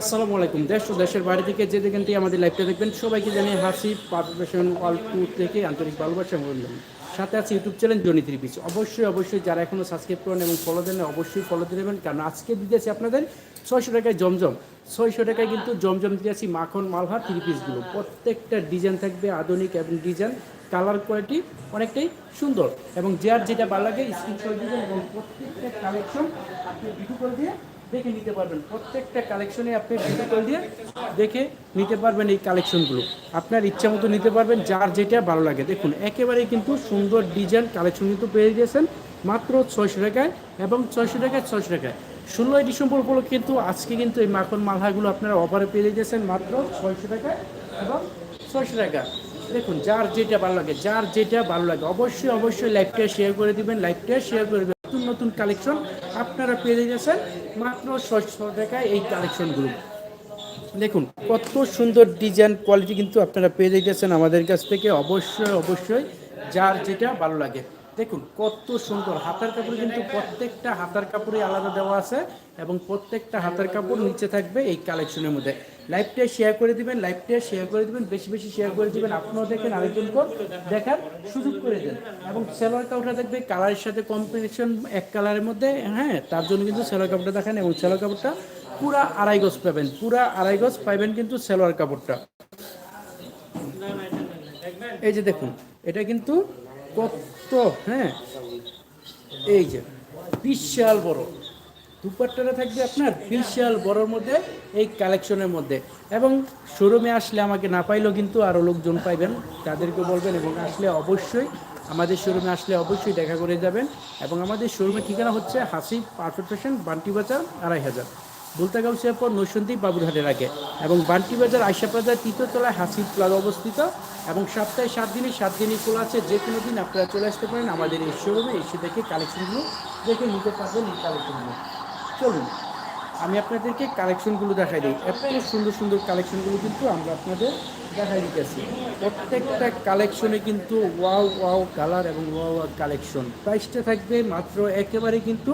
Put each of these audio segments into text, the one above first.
আসসালামু আলাইকুম। দেশ ও দেশের বাইরে থেকে যে যেখান থেকে আমাদের লাইভটা দেখবেন, সবাইকে জানিয়ে হাসি পারফেশন ট্যুর থেকে আন্তরিক ভালোবাসা অভিনন্দন। সাথে আছে YouTube channel Johny three piece অবশ্যই অবশ্যই যারা এখনও সাবস্ক্রাইব করেন এবং ফলো দেন, অবশ্যই ফলো দিয়ে দেবেন। কারণ আজকে দিতেছি আপনাদের ছয়শো টাকায় জমজম। ছয়শো টাকায় কিন্তু জমজম দিতেছি মাখন, মালহা থ্রি পিসগুলো প্রত্যেকটা ডিজাইন থাকবে আধুনিক এবং ডিজাইন কালার কোয়ালিটি অনেকটাই সুন্দর। এবং যার যেটা ভালো লাগে স্ক্রিনশট দিবেন এবং প্রত্যেকটা কালেকশন আপনি ভিডিও করে দিয়ে দেখে নিতে পারবেন। প্রত্যেকটা কালেকশনে আপনি কল দিয়ে দেখে নিতে পারবেন এই কালেকশনগুলো আপনার ইচ্ছা মতো নিতে পারবেন, যার যেটা ভালো লাগে। দেখুন একেবারেই কিন্তু সুন্দর ডিজাইন কালেকশন কিন্তু পেয়ে গিয়েছেন মাত্র ছয়শো টাকায় এবং ছয়শো টাকায় ছয়শো টাকায়। ষোলোই ডিসেম্বর উপলক্ষে কিন্তু আজকে কিন্তু এই মাখন মালহাগুলো আপনারা অফারে পেয়ে গিয়েছেন মাত্র ছয়শো টাকায় এবং ছয়শো টাকা। দেখুন, যার যেটা ভালো লাগে, যার যেটা ভালো লাগে, অবশ্যই অবশ্যই লাইভটা শেয়ার করে দিবেন লাইভটা শেয়ার করে নতুন নতুন কালেকশন আপনারা পেয়ে গেছেন মাত্র ছয়শো টাকায় এই কালেকশনগুলো দেখুন, কত সুন্দর ডিজাইন কোয়ালিটি কিন্তু আপনারা পেয়ে গেছেন আমাদের কাছ থেকে। অবশ্যই অবশ্যই, যার যেটা ভালো লাগে। দেখুন, কত সুন্দর। হাতার কাপড় কিন্তু প্রত্যেকটা হাতার কাপড়ে আলাদা দেওয়া আছে এবং প্রত্যেকটা হাতার কাপড় নিচে থাকবে এই কালেকশনের মধ্যে। লাইভটা শেয়ার করে দিবেন, লাইভটা শেয়ার করে দিবেন, বেশি বেশি শেয়ার করে দিবেন। আপনারাও দেখেন, আরেকজন পর দেখার সুযোগ করে দেন। এবং সেলোয়ার কাপড়টা দেখবে কালারের সাথে কম্বিনেশন এক কালারের মধ্যে হ্যাঁ তার জন্য কিন্তু সেলোয়ার কাপড়টা দেখেন এবং সেলোয়ার কাপড়টা পুরা আড়াই গজ পাবেন। পুরা আড়াই গজ পাবেন কিন্তু সেলোয়ার কাপড়টা। এই যে দেখুন, এটা কিন্তু কত হ্যাঁ? এই যে, বিশাল বড়। দুপাট্টাটা থাকবে আপনার বিশাল বড়র মধ্যে, এই কালেকশনের মধ্যে। এবং শোরুমে আসলে আমাকে না পাইলেও কিন্তু আরও লোকজন পাইবেন, তাদেরকে বলবেন এবং আসলে অবশ্যই আমাদের শোরুমে আসলে অবশ্যই দেখা করে যাবেন। এবং আমাদের শোরুমের ঠিকানা হচ্ছে হাসি পারফেক্ট ফ্যাশন বান্টি বাজার, আড়াই হাজার। বুলতাগাউসিয়ার পর নৈসন্দী বাবুরহাটের আগে এবং বান্টি বাজার আশা প্লাজার তৃতীয়তলায় হাসি প্লাজা অবস্থিত এবং সপ্তাহে সাত দিনে সাত দিনই খোলা আছে। যে কোনো দিন আপনারা চলে আসতে পারেন আমাদের এই শোরুমে। এসে দেখে কালেকশনগুলো দেখে নিতে পারবেন এই কালেকশনগুলো চলুন। আমি আপনাদেরকে কালেকশনগুলো দেখাই দিই। এত সুন্দর সুন্দর কালেকশনগুলো কিন্তু আমরা আপনাদের দেখাই দিতেছি। প্রত্যেকটা কালেকশনে কিন্তু ওয়াও ওয়াও কালার এবং ওয়াও ওয়াও কালেকশন প্রাইসটা থাকবে মাত্র একেবারে কিন্তু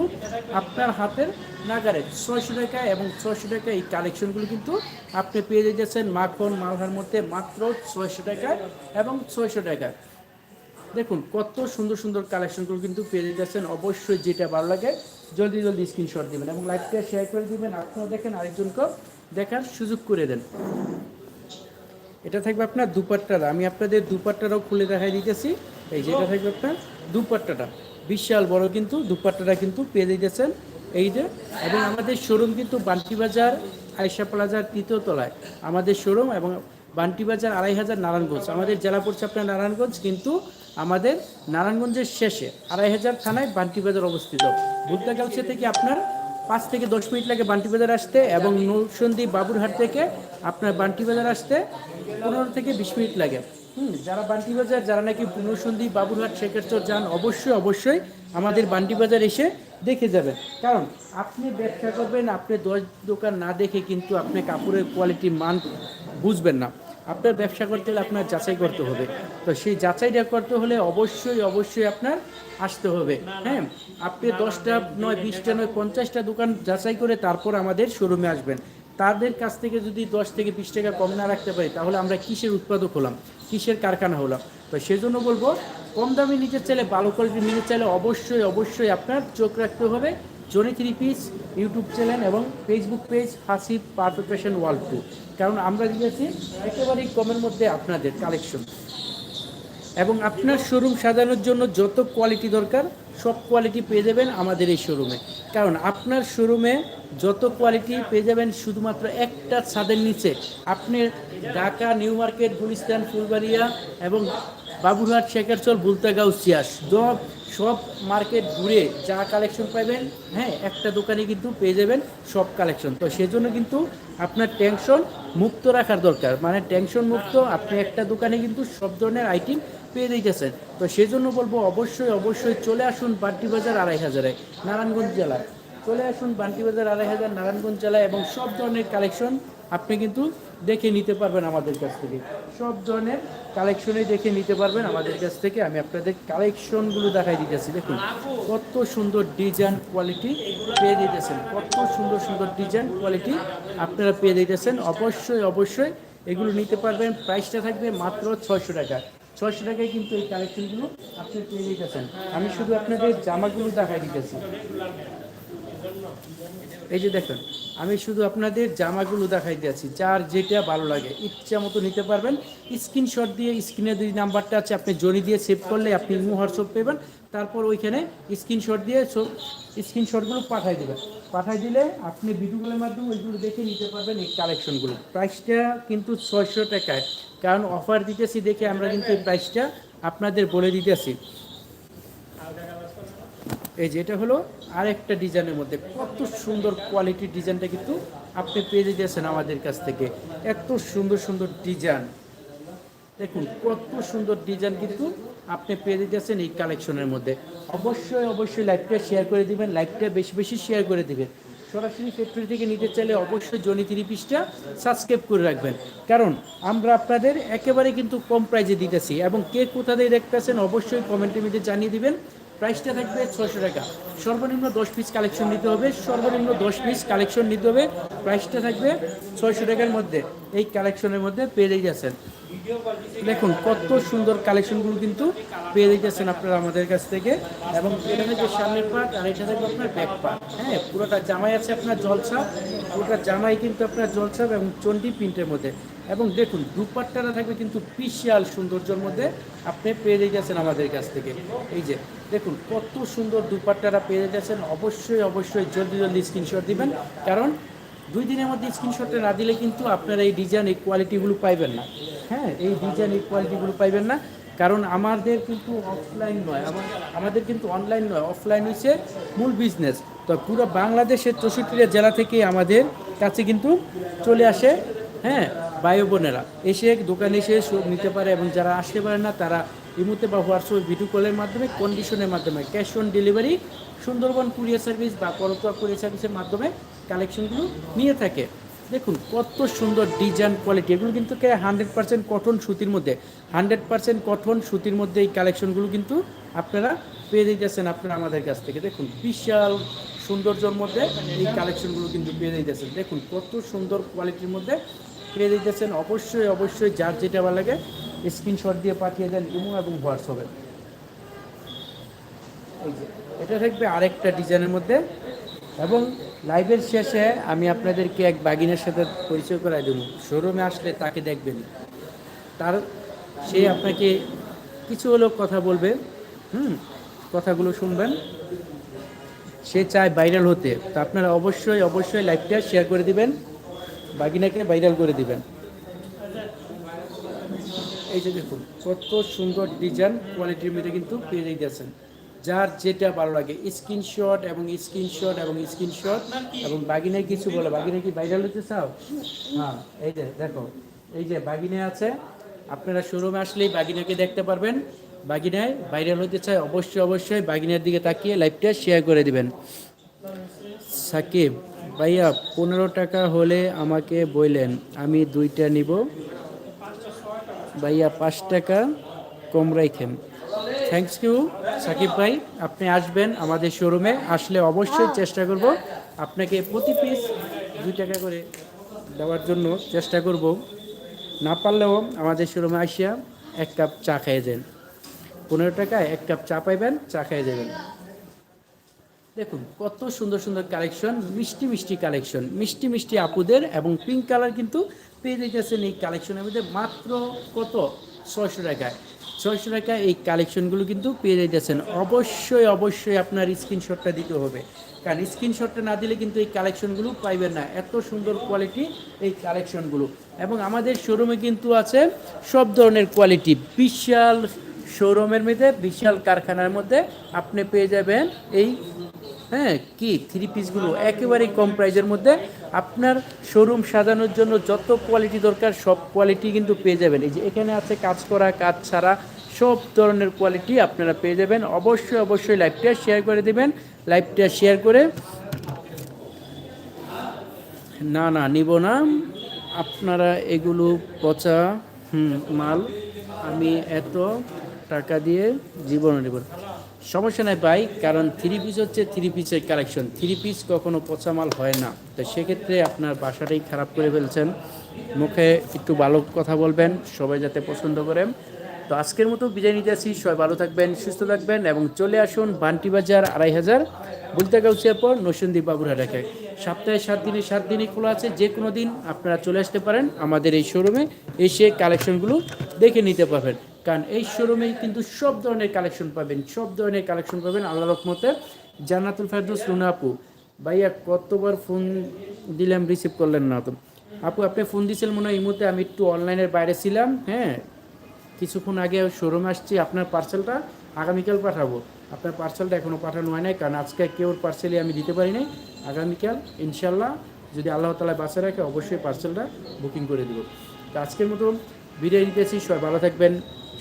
আপনার হাতের নাগারে। ছয়শো টাকা এবং ছয়শো টাকা এই কালেকশনগুলো কিন্তু আপনি পেয়ে যাচ্ছেন মাখন মালহার মধ্যে মাত্র ছয়শো টাকা এবং ছয়শো টাকা। দেখুন, কত সুন্দর সুন্দর কালেকশনগুলো কিন্তু পেয়ে যাচ্ছেন অবশ্যই যেটা ভালো লাগে, জলদি জলদি স্ক্রিনশট দিবেন এবং লাইভটা শেয়ার করে দিবেন। আপনারা দেখেন আরেকজনকে দেখার সুযোগ করে দেন। এটা থাকবে আপনার দুপাট্টাটা আমি আপনাদের দুপাট্টাটাও খুলে দেখাই দিতেছি। এই যেটা থাকবে আপনার দুপাট্টাটা। বিশাল বড় কিন্তু দুপাট্টাটা কিন্তু পেয়ে দিতেছেন এই যে, এবং আমাদের শোরুম কিন্তু বান্টি বাজার আয়সা প্লাজার তৃতীয় তলায়। আমাদের শোরুম এবং বান্টি বাজার আড়াই হাজার নারায়ণগঞ্জ। আমাদের জেলা পড়ছে আপনার নারায়ণগঞ্জ, কিন্তু আমাদের নারায়ণগঞ্জের শেষে আড়াই হাজার থানায় বান্টি বাজার অবস্থিত বুদ্ধা থেকে আপনার পাঁচ থেকে দশ মিনিট লাগে বান্টি বাজার আসতে এবং নৌসন্দী বাবুরহাট থেকে আপনার বান্টি বাজার আসতে পনেরো থেকে বিশ মিনিট লাগে। হুম, যারা বান্টি বাজার যারা নাকি নৌসন্দী বাবুরহাট, শেখেরচর যান, অবশ্যই অবশ্যই আমাদের বান্টি বাজার এসে দেখে যাবেন কারণ আপনি ব্যবসা করবেন, আপনি দশ দোকান না দেখে কিন্তু আপনি কাপড়ের কোয়ালিটি মান বুঝবেন না। আপনার ব্যবসা করতে হলে আপনার যাচাই করতে হবে। তো সেই যাচাইটা করতে হলে অবশ্যই অবশ্যই আপনার আসতে হবে। হ্যাঁ? আপনি দশটা নয়, বিশটা নয়, পঞ্চাশটা দোকান যাচাই করে তারপর আমাদের শোরুমে আসবেন। তাদের কাছ থেকে যদি দশ থেকে বিশ টাকা কম না রাখতে পারি, তাহলে আমরা কিসের উৎপাদক হলাম? কিসের কারখানা হলাম? তো সেজন্য বলব, কম দামে নিতে চাইলে ভালো কোয়ালিটি নিতে চাইলে অবশ্যই অবশ্যই আপনার চোখ রাখতে হবে। Johny three piece YouTube channel এবং ফেসবুক পেজ হাসি পারফেকশন ওয়ার্ল্ড টু কারণ আমরা দিয়েছি একেবারেই কমের মধ্যে আপনাদের কালেকশন এবং আপনার শোরুম সাজানোর জন্য যত কোয়ালিটি দরকার, সব কোয়ালিটি পেয়ে যাবেন আমাদের এই শোরুমে কারণ আপনার শোরুমে যত কোয়ালিটি পেয়ে যাবেন শুধুমাত্র একটা ছাদের নিচে। আপনি ঢাকা, নিউ মার্কেট, গুলিস্তান, ফুলবাড়িয়া এবং বাবুরহাট, শেখারচল, বুলতাগাঁও, সিয়াস। সব সব মার্কেট ঘুরে যা কালেকশন পাবেন হ্যাঁ একটা দোকানে কিন্তু পেয়ে যাবেন সব কালেকশন তো সেজন্য কিন্তু আপনার টেনশন মুক্ত রাখার দরকার। মানে টেনশন মুক্ত, আপনি একটা দোকানে কিন্তু সব ধরনের আইটেম পেয়ে দিতেছেন তো সেজন্য বলব, অবশ্যই অবশ্যই চলে আসুন বাড্ডি বাজার আড়াই হাজারে, নারায়ণগঞ্জ জেলায়। চলে আসুন বান্টি বাজার আড়াই হাজার, নারায়ণগঞ্জ জেলায় এবং সব ধরনের কালেকশন আপনি কিন্তু দেখে নিতে পারবেন আমাদের কাছ থেকে। সব ধরনের কালেকশনই দেখে নিতে পারবেন আমাদের কাছ থেকে। আমি আপনাদের কালেকশনগুলো দেখাই দিতেছি, দেখুন। কত সুন্দর ডিজাইন কোয়ালিটি পেয়ে দিতেছেন। কত সুন্দর সুন্দর ডিজাইন কোয়ালিটি আপনারা পেয়ে দিতেছেন। অবশ্যই অবশ্যই এগুলো নিতে পারবেন। প্রাইসটা থাকবে মাত্র ছয়শো টাকা। ছয়শো টাকায় কিন্তু এই কালেকশনগুলো আপনি পেয়ে দিতেছেন। আমি শুধু আপনাদের জামাগুলো দেখাই দিতেছি। এই যে দেখেন, আমি শুধু আপনাদের জামাগুলো দেখাই দিয়েছি যার যেটা ভালো লাগে। ইচ্ছা মতো নিতে পারবেন। স্ক্রিনশট দিয়ে, স্ক্রিনে দুই নাম্বারটা আছে, আপনি জড়ি দিয়ে সেভ করলে আপনি ইমো হোয়াটসঅ্যাপ পেবেন। তারপর ওইখানে স্ক্রিনশট দিয়ে স্ক্রিনশটগুলো পাঠাই দেবেন। পাঠাই দিলে আপনি ভিডিওগুলোর মাধ্যমে ওইগুলো দেখে নিতে পারবেন এই কালেকশনগুলো প্রাইসটা কিন্তু ছয়শো টাকায়। কারণ অফার দিতেছি দেখে আমরা কিন্তু এই প্রাইসটা আপনাদের বলে দিতেছি। এই যে এটা হলো আরেকটা ডিজাইনের মধ্যে। কত সুন্দর কোয়ালিটির ডিজাইনটা কিন্তু আপনি পেয়ে যেতেছেন আমাদের কাছ থেকে। এত সুন্দর সুন্দর ডিজাইন। দেখুন, কত সুন্দর ডিজাইন কিন্তু আপনি পেয়ে দিতেছেন এই কালেকশনের মধ্যে। অবশ্যই অবশ্যই লাইভটা শেয়ার করে দিবেন, লাইভটা বেশি বেশি শেয়ার করে দিবেন। সরাসরি ফ্যাক্টরি থেকে নিতে চাইলে অবশ্যই জনি পিসটা সাবস্ক্রাইব করে রাখবেন। কারণ আমরা আপনাদের একেবারে কিন্তু কম প্রাইজে দিতেছি এবং কে কোথা দিয়ে দেখতেছেন অবশ্যই কমেন্টের মধ্যে জানিয়ে দিবেন। প্রাইসটা থাকবে ছশো টাকা। সর্বনিম্ন দশ পিস কালেকশন নিতে হবে। সর্বনিম্ন দশ পিস কালেকশন নিতে হবে। প্রাইসটা থাকবে ছয়শো টাকার মধ্যে। এই কালেকশনের মধ্যে পেয়ে যাচ্ছেন দেখুন, কত সুন্দর কালেকশনগুলো কিন্তু পেয়ে দিতেছেন আপনারা আমাদের কাছ থেকে। এবং এটা থেকে সামনের পার্ট আর এটা থাকবে আপনার ব্যাক পার্ট হ্যাঁ পুরোটা জামাই আছে আপনার জলছাপ পুরোটা জামাই কিন্তু আপনার জলছাপ এবং চন্ডি প্রিন্টের মধ্যে। এবং দেখুন দুপাট্টারা থাকবে কিন্তু বিশাল সৌন্দর্যের মধ্যে। আপনি পেয়ে গেছেন আমাদের কাছ থেকে। এই যে, দেখুন, কত সুন্দর দুপাট্টারা পেয়ে গেছেন। অবশ্যই অবশ্যই জলদি জলদি স্ক্রিনশট দিবেন। কারণ দুই দিনের মধ্যে স্ক্রিনশটটা না দিলে কিন্তু আপনারা এই ডিজাইন এই কোয়ালিটিগুলো পাইবেন না। হ্যাঁ এই ডিজাইন এই কোয়ালিটিগুলো পাইবেন না। কারণ আমাদের কিন্তু অফলাইন নয় আমাদের কিন্তু অনলাইন নয় অফলাইন হচ্ছে মূল বিজনেস তো পুরো বাংলাদেশের চৌষট্টিটা জেলা থেকে আমাদের কাছে কিন্তু চলে আসে হ্যাঁ বায়ু বোনেরা। এসে দোকানে এসে সব নিতে পারে এবং যারা আসতে পারে না, তারা ইমুতে বা হোয়াটসঅ্যাপ ভিডিও কলের মাধ্যমে কন্ডিশনের মাধ্যমে cash on delivery Sundarban courier service বা করতোয়া কুরিয়ার সার্ভিসের মাধ্যমে কালেকশনগুলো নিয়ে থাকে। দেখুন, কত সুন্দর ডিজাইন কোয়ালিটি এগুলো কিন্তু হান্ড্রেড পার্সেন্ট কটন সুতির মধ্যে। হান্ড্রেড পার্সেন্ট কটন সুতির মধ্যে এই কালেকশনগুলো কিন্তু আপনারা পেয়ে দিতেছেন আপনারা আমাদের কাছ থেকে। দেখুন, বিশাল সৌন্দর্যর মধ্যে এই কালেকশনগুলো কিন্তু পেয়ে দিতেছেন দেখুন, কত সুন্দর কোয়ালিটির মধ্যে পেয়ে দিতেছেন অবশ্যই অবশ্যই যার যেটা ভালো লাগে স্ক্রিনশট দিয়ে পাঠিয়ে দেন ইমো এবং হোয়াটসঅ্যাপে। এই যে, এটা থাকবে আরেকটা ডিজাইনের মধ্যে। এবং লাইভের শেষে আমি আপনাদেরকে এক বাগিনের সাথে পরিচয় করাই দেবো। শোরুমে আসলে তাকে দেখবেন। তার, সে আপনাকে কিছু হলেও কথা বলবে। হুম, কথাগুলো শুনবেন। সে চায় ভাইরাল হতে। তো আপনারা অবশ্যই অবশ্যই লাইভটা শেয়ার করে দিবেন। বাগিনাকে ভাইরাল করে দিবেন। এই যে দেখুন, কত সুন্দর ডিজাইন কোয়ালিটির মধ্যে কিন্তু পেয়ে যাইতেছেন। যার যেটা ভালো লাগে স্ক্রিনশট এবং স্ক্রিনশট এবং স্ক্রিনশট এবং বাগিনায় কিছু বলে। বাগিনে কি ভাইরাল হতে চাও? হ্যাঁ এই যে দেখো, এই যে বাগিনে আছে, আপনারা শোরুমে আসলেই বাগিনাকে দেখতে পারবেন। বাগিনায় ভাইরাল হতে চায়, অবশ্যই অবশ্যই বাগিনার দিকে তাকিয়ে লাইভটা শেয়ার করে দিবেন। সাকিব, ভাইয়া, পনেরো টাকা হলে আমাকে বললেন, আমি দুইটা নিব। ভাইয়া, পাঁচ টাকা, কম রাইখেন। থ্যাংকস ইউ সাকিব ভাই। আপনি আসবেন আমাদের শোরুমে আসলে অবশ্যই চেষ্টা করব। আপনাকে প্রতি পিস দুই টাকা করে দেওয়ার জন্য চেষ্টা করব। না পারলেও আমাদের শোরুমে আসিয়া এক কাপ চা খাইয়ে দেন। পনেরো টাকায় এক কাপ চা পাইবেন, চা খাইয়ে দেবেন। দেখুন, কত সুন্দর সুন্দর কালেকশন মিষ্টি মিষ্টি কালেকশন মিষ্টি মিষ্টি আপুদের এবং পিঙ্ক কালার কিন্তু পেয়ে যেতেছেন এই কালেকশনের মধ্যে মাত্র কত? ছয়শো টাকায়। ছয়শো টাকা এই কালেকশনগুলো কিন্তু পেয়ে যাইতেছেন। অবশ্যই অবশ্যই আপনার স্ক্রিনশটটা দিতে হবে। কারণ স্ক্রিনশটটা না দিলে কিন্তু এই কালেকশনগুলো পাইবেন না। এত সুন্দর কোয়ালিটি এই কালেকশনগুলো এবং আমাদের শোরুমে কিন্তু আছে সব ধরনের কোয়ালিটি বিশাল শোরুমের মধ্যে, বিশাল কারখানার মধ্যে আপনি পেয়ে যাবেন এই হ্যাঁ কি? থ্রি পিসগুলো একেবারেই কম প্রাইজের মধ্যে। আপনার শোরুম সাজানোর জন্য যত কোয়ালিটি দরকার সব কোয়ালিটি কিন্তু পেয়ে যাবেন। এই যে এখানে আছে কাজ করা কাজ ছাড়া সব ধরনের কোয়ালিটি আপনারা পেয়ে যাবেন। অবশ্যই অবশ্যই লাইভটা শেয়ার করে দেবেন। লাইভটা শেয়ার করে না না নিব না। আপনারা এগুলো পচা হুম, মাল আমি এত টাকা দিয়ে জীবনে নেব। সমস্যা নাই ভাই, কারণ থ্রি পিস হচ্ছে থ্রি পিসের কালেকশন থ্রি পিস কখনো পচা মাল হয় না। তো সেক্ষেত্রে আপনার বাসাটাই খারাপ করে ফেলছেন। মুখে একটু ভালো কথা বলবেন, সবাই যাতে পছন্দ করেন। তো আজকের মতো বিদায় নিতে আসি। সবাই ভালো থাকবেন, সুস্থ থাকবেন এবং চলে আসুন বান্টি বাজার আড়াই হাজার বলতে গাউছিয়ার পর নসন্দীপ বাবুরা রেখে সপ্তাহে সাত দিনে সাত দিনই খোলা আছে, যে কোনো দিন আপনারা চলে আসতে পারেন আমাদের এই শোরুমে এসে কালেকশনগুলো দেখে নিতে পারবেন। কারণ এই শোরুমে কিন্তু সব ধরনের কালেকশন পাবেন, সব ধরনের কালেকশন পাবেন আল্লাহ রকমতে জান্নাতুল ফেরদৌস, রুনা আপু, ভাইয়া কতবার ফোন দিলাম রিসিভ করলেন না তো। আপু, আপনি ফোন দিয়েছিলেন মনে হয় এই মুহূর্তে, আমি একটু অনলাইনের বাইরে ছিলাম হ্যাঁ? কিছুক্ষণ আগে শোরুমে আসছি, আপনার পার্সেলটা আগামীকাল পাঠাবো। আপনার পার্সেলটা এখনও পাঠানো হয় নাই, কারণ আজকে কেউ পার্সেলই আমি দিতে পারি নাই। আগামীকাল ইনশাল্লাহ যদি আল্লাহ তালা বাসে রাখে, অবশ্যই পার্সেলটা বুকিং করে দেবো। তো আজকের মতো বিদায় নিতেছি, সবাই ভালো থাকবেন।